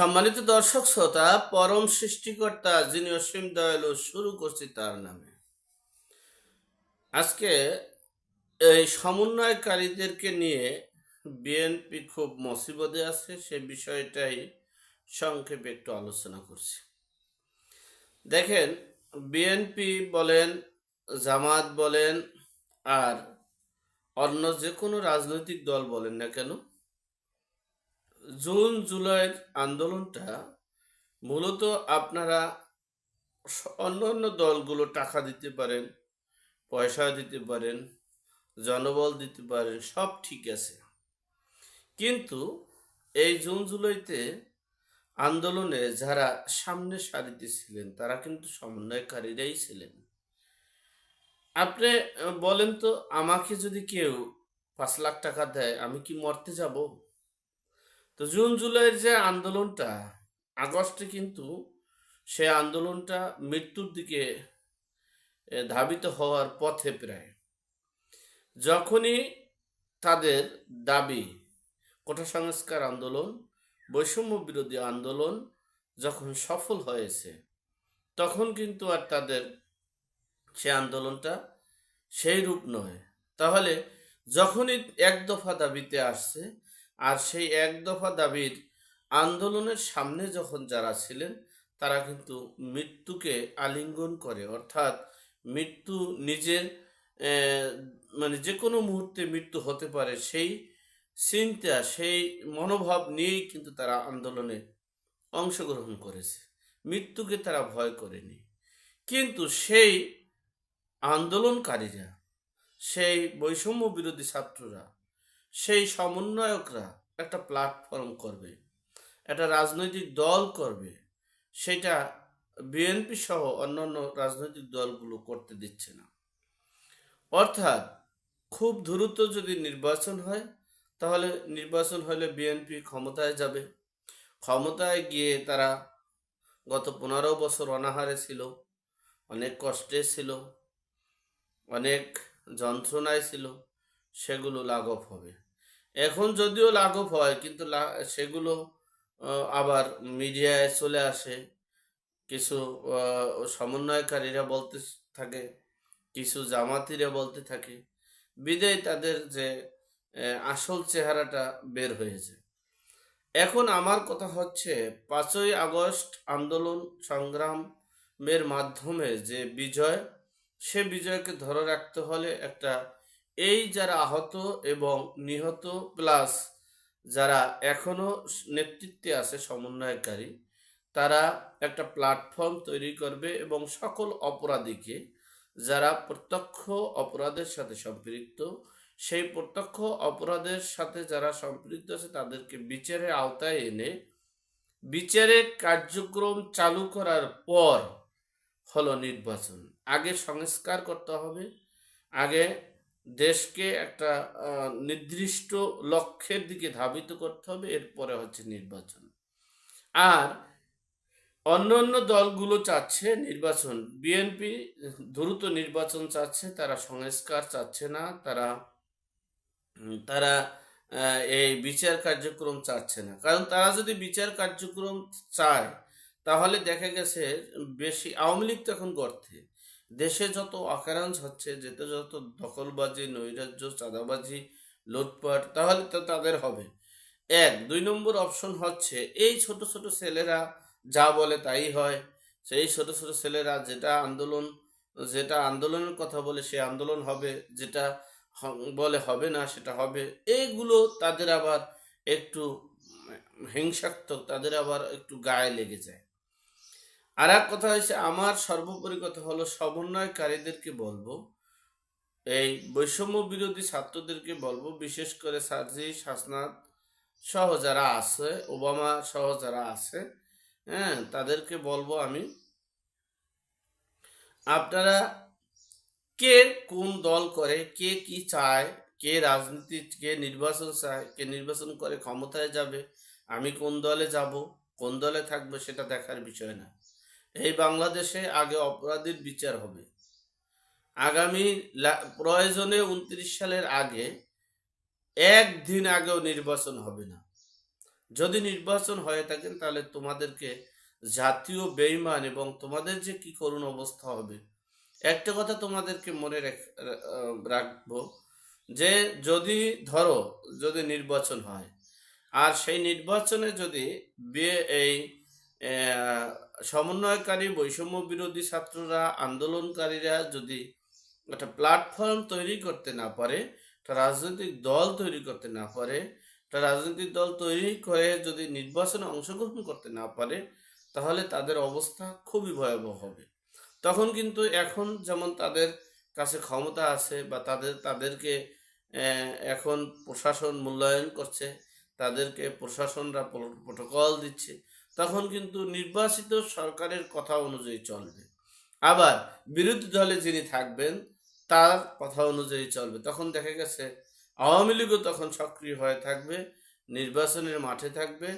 সম্মানিত দর্শক শ্রোতা, পরম সৃষ্টিকর্তা যিনি অসীম দয়ালু শুরু করছি তার নামে। আজকে এই সমন্বয়কারীদেরকে নিয়ে বিএনপি খুব মসিবদে আছে, সে বিষয়টাই সংক্ষেপে একটু আলোচনা করছি। দেখেন, বিএনপি বলেন, জামাত বলেন, আর অন্য যে কোনো রাজনৈতিক দল বলেন না কেন জুন জুলাইয়ের আন্দোলনটা মূলত আপনারা অন্য অন্য দলগুলো টাকা দিতে পারেন, পয়সা দিতে পারেন, জনবল দিতে পারেন, সব ঠিক আছে। কিন্তু এই জুন, জুলাইতে আন্দোলনে যারা সামনে সারিতে ছিলেন, তারা কিন্তু সমন্বয়কারীরাই ছিলেন। আপনি বলেন তো, আমাকে যদি কেউ পাঁচ লাখ টাকা দেয়, আমি কি মরতে যাব? তো জুন, জুলাইয়ের যে আন্দোলনটা, আগস্টে কিন্তু সে আন্দোলনটা মৃত্যুর দিকে ধাবিত হওয়ার পথে প্রায়। যখনই তাদের দাবি কোটা সংস্কার আন্দোলন, বৈষম্য বিরোধী আন্দোলন যখন সফল হয়েছে, তখন কিন্তু আর তাদের সে আন্দোলনটা সেই রূপ নয়। তাহলে যখনই এক দফা দাবিতে আসছে আর সেই এক দফা দাবির আন্দোলনের সামনে যখন যারা ছিলেন, তারা কিন্তু মৃত্যুকে আলিঙ্গন করে। অর্থাৎ মৃত্যু নিজের মানে যে কোনো মুহূর্তে মৃত্যু হতে পারে, সেই চিন্তা, সেই মনোভাব নিয়েই কিন্তু তারা আন্দোলনে অংশগ্রহণ করেছে। মৃত্যুকে তারা ভয় করেনি। কিন্তু সেই আন্দোলনকারীরা, সেই বৈষম্য বিরোধী ছাত্ররা সেই সমন্বয়করা একটা প্ল্যাটফর্ম করবে, একটা রাজনৈতিক দল করবে, সেটা বিএনপি সহ অন্যান্য রাজনৈতিক দলগুলো করতে দিচ্ছে না। অর্থাৎ খুব দ্রুত যদি নির্বাচন হয়, তাহলে নির্বাচন হলে বিএনপি ক্ষমতায় যাবে। ক্ষমতায় গিয়ে তারা গত পনেরো বছর অনাহারে ছিল, অনেক কষ্টে ছিল, অনেক যন্ত্রণায় ছিল, সেগুলো লাঘব হবে। এখন যদিও লাঘব হয়, কিন্তু সেগুলো আবার মিডিয়ায় চলে আসে। কিছু সমন্বয়কারীরা বলতে থাকে, কিছু জামাতিরা বলতে থাকে, বিদায় তাদের যে আসল চেহারাটা বের হয়েছে। এখন আমার কথা হচ্ছে, পাঁচই আগস্ট আন্দোলন সংগ্রামের মাধ্যমে যে বিজয়, সে বিজয়কে ধরে রাখতে হলে একটা এই যারা আহত এবং নিহত প্লাস যারা এখনও নেতৃত্বে আছে সমন্বয়কারী, তারা একটা প্ল্যাটফর্ম তৈরি করবে এবং সকল অপরাধীকে যারা প্রত্যক্ষ অপরাধের সাথে সম্পৃক্ত, সেই প্রত্যক্ষ অপরাধের সাথে যারা সম্পৃক্ত আছে তাদেরকে বিচারের আওতায় এনে বিচারের কার্যক্রম চালু করার পর হলো নির্বাচন। আগে সংস্কার করতে হবে, আগে দেশকে একটা নির্দিষ্ট লক্ষ্যের দিকে ধাবিত করতে হবে, এরপরে হচ্ছে নির্বাচন। আর অন্য অন্য দলগুলো চাচ্ছে নির্বাচন। বিএনপি দ্রুত নির্বাচন চাচ্ছে, তারা সংস্কার চাচ্ছে না, তারা তারা এই বিচার কার্যক্রম চাচ্ছে না। কারণ তারা যদি বিচার কার্যক্রম চায়, তাহলে দেখা গেছে বেশি, আওয়ামী লীগ তো এখন গর্তে। দেশে যত অকারাঞ্চ হচ্ছে, যেতে যত দখলবাজি, নৈরাজ্য, চাঁদাবাজি, লুটপাট, তাহলে তো তাদের হবে। এক, দুই নম্বর অপশন হচ্ছে, এই ছোট ছোট ছেলেরা যা বলে তাই হয়। সেই ছোট ছোট ছেলেরা যেটা আন্দোলন, যেটা আন্দোলনের কথা বলে সে আন্দোলন হবে, যেটা বলে হবে না সেটা হবে। এইগুলো তাদের আবার একটু হিংসাত্মক, তাদের আবার একটু গায়ে লেগে যায়। আর এক কথা হচ্ছে, আমার সর্বোপরি কথা হলো, সমন্বয়কারীদেরকে বলব, এই বৈষম্য বিরোধী ছাত্রদেরকে বলব, বিশেষ করে সার্জি হাসনাত সহ যারা আছে, ওবামা সহ যারা আছে হ্যাঁ তাদেরকে বলব আমি, আপনারা কে কোন দল করে, কে কি চায়, কে রাজনীতি, কে নির্বাচন চায়, কে নির্বাচন করে ক্ষমতায় যাবে, আমি কোন দলে যাব, কোন দলে থাকব, সেটা দেখার বিষয় না। এই বাংলাদেশে আগে অপরাধীর বিচার হবে। আগামী প্রয়োজনে উনত্রিশ সালের আগে একদিন আগেও নির্বাচন হবে না। যদি নির্বাচন হয়ে থাকেন তাহলে তোমাদেরকে জাতীয় বেইমান এবং তোমাদের যে কি করুণ অবস্থা হবে, একটা কথা তোমাদেরকে মনে রাখ- রাখব যে যদি ধরো যদি নির্বাচন হয়, আর সেই নির্বাচনে যদি এই সমন্বয়কারী বৈষম্য বিরোধী ছাত্ররা, আন্দোলনকারীরা যদি একটা প্ল্যাটফর্ম তৈরি করতে না পারে, একটা রাজনৈতিক দল তৈরি করতে না পারে, একটা রাজনৈতিক দল তৈরি করে যদি নির্বাচনে অংশগ্রহণ করতে না পারে, তাহলে তাদের অবস্থা খুবই ভয়াবহ হবে। তখন কিন্তু এখন যেমন তাদের কাছে ক্ষমতা আছে বা তাদের, তাদেরকে এখন প্রশাসন মূল্যায়ন করছে, তাদেরকে প্রশাসনরা প্রোটোকল দিচ্ছে তখন কিন্তু নির্বাচিত সরকারের কথা অনুযায়ী চলবে। আবার বিরোধী দলে যিনি থাকবেন, তার কথা অনুযায়ী চলবে। তখন দেখা গেছে, আওয়ামী লীগও তখন সক্রিয় হয়ে থাকবে, নির্বাচনের মাঠে থাকবে,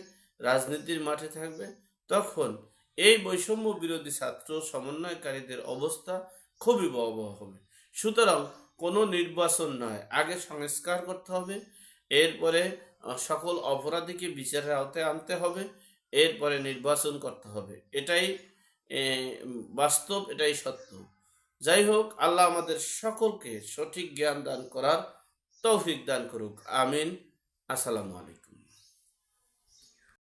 রাজনীতির মাঠে থাকবে। তখন এই বৈষম্য বিরোধী ছাত্র সমন্বয়কারীদের অবস্থা খুবই ভয়াবহ হবে। সুতরাং কোনো নির্বাচন নয়, আগে সংস্কার করতে হবে, এরপরে সকল অপরাধীকে বিচারের আওতায় আনতে হবে এরপরে নির্বাচন করতে হবে। এটাই বাস্তব, এটাই সত্য। যাই হোক, আল্লাহ আমাদের সকলকে সঠিক জ্ঞান দান করার তৌফিক দান করুক। আমিন। আসসালামু আলাইকুম।